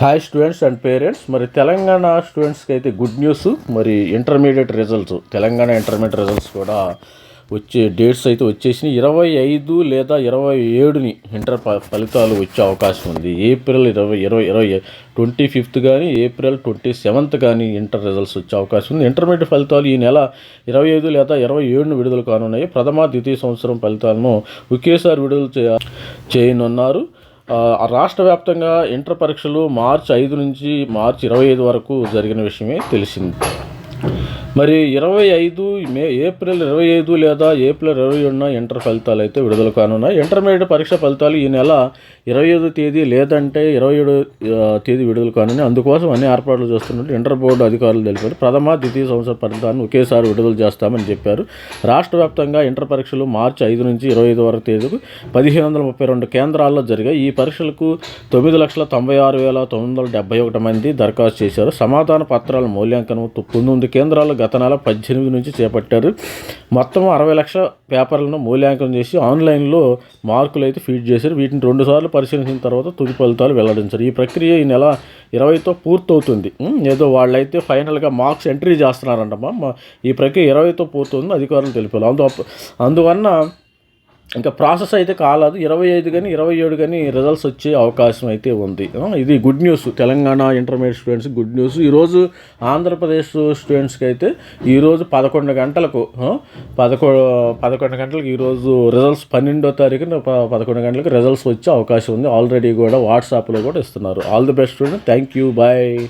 Hi students and parents మరి తెలంగాణ స్టూడెంట్స్కి అయితే గుడ్ న్యూస్ మరి intermediate results Telangana intermediate results కూడా వచ్చే డేట్స్ అయితే వచ్చేసినాయి. ఇరవై ఐదు లేదా ఇరవై ఏడుని ఇంటర్ ఫలితాలు వచ్చే అవకాశం ఉంది. ఏప్రిల్ ఇరవై ఇరవై ఇరవై ట్వంటీ ఫిఫ్త్ కానీ ఏప్రిల్ ట్వంటీ సెవెంత్ కానీ ఇంటర్ రిజల్ట్స్ వచ్చే అవకాశం ఉంది. ఇంటర్మీడియట్ ఫలితాలు ఈ నెల ఇరవై ఐదు లేదా ఇరవై ఏడును విడుదల కానున్నాయి. ప్రథమ ద్వితీయ సంవత్సరం ఫలితాలను ఒకేసారి విడుదల చేయ చేయనున్నారు. రాష్ట్ర వ్యాప్తంగా ఇంటర్ పరీక్షలు మార్చి ఐదు నుంచి మార్చి ఇరవై ఐదు వరకు జరిగిన విషయమే తెలిసింది. మరి ఇరవై ఐదు మే ఏప్రిల్ ఇరవై ఐదు లేదా ఏప్రిల్ ఇరవై ఏడున ఇంటర్ ఫలితాలు అయితే విడుదల కానున్నాయి. ఇంటర్మీడియట్ పరీక్ష ఫలితాలు ఈ నెల ఇరవై ఐదు తేదీ లేదంటే ఇరవై ఏడు తేదీ విడుదల కానున్నాయి. అందుకోసం అన్ని ఏర్పాట్లు చేస్తున్నట్టు ఇంటర్ బోర్డు అధికారులు తెలిపారు. ప్రథమ ద్వితీయ సంవత్సర ఫలితాన్ని ఒకేసారి విడుదల చేస్తామని చెప్పారు. రాష్ట్ర వ్యాప్తంగా ఇంటర్ పరీక్షలు మార్చి ఐదు నుంచి ఇరవై ఐదు వరకు తేదీకు పదిహేను వందల ముప్పై రెండు కేంద్రాల్లో జరిగాయి. ఈ పరీక్షలకు తొమ్మిది లక్షల తొంభై ఆరు వేల తొమ్మిది వందల డెబ్బై ఒకటి మంది దరఖాస్తు చేశారు. సమాధాన పత్రాల మూల్యాంకనం తొ- కేంద్రాల్లో గత నెల పద్దెనిమిది నుంచి చేపట్టారు. మొత్తం అరవై లక్షల పేపర్లను మూల్యాంకనం చేసి ఆన్లైన్లో మార్కులు అయితే ఫీడ్ చేశారు. వీటిని రెండుసార్లు పరిశీలించిన తర్వాత తుది ఫలితాలు వెల్లడించారు. ఈ ప్రక్రియ ఈ నెల ఇరవైతో పూర్తవుతుంది. ఏదో వాళ్ళైతే ఫైనల్గా మార్క్స్ ఎంట్రీ చేస్తున్నారంటమ్మా. ఈ ప్రక్రియ ఇరవైతో పూర్తవుతుంది. అధికారులు తెలిపారు. అందు అందువలన ఇంకా ప్రాసెస్ అయితే కాలేదు. ఇరవై ఐదు కానీ ఇరవై ఏడు కానీ రిజల్ట్స్ వచ్చే అవకాశం అయితే ఉంది. ఇది good news Telangana intermediate students good news ఈరోజు ఆంధ్రప్రదేశ్ స్టూడెంట్స్కి అయితే ఈరోజు పదకొండు గంటలకు పదకొ పదకొండు గంటలకు ఈరోజు రిజల్ట్స్ పన్నెండో తారీఖున ప- పదకొండు గంటలకు రిజల్ట్స్ వచ్చే అవకాశం ఉంది. ఆల్రెడీ కూడా వాట్సాప్లో కూడా ఇస్తున్నారు. All the best student thank you bye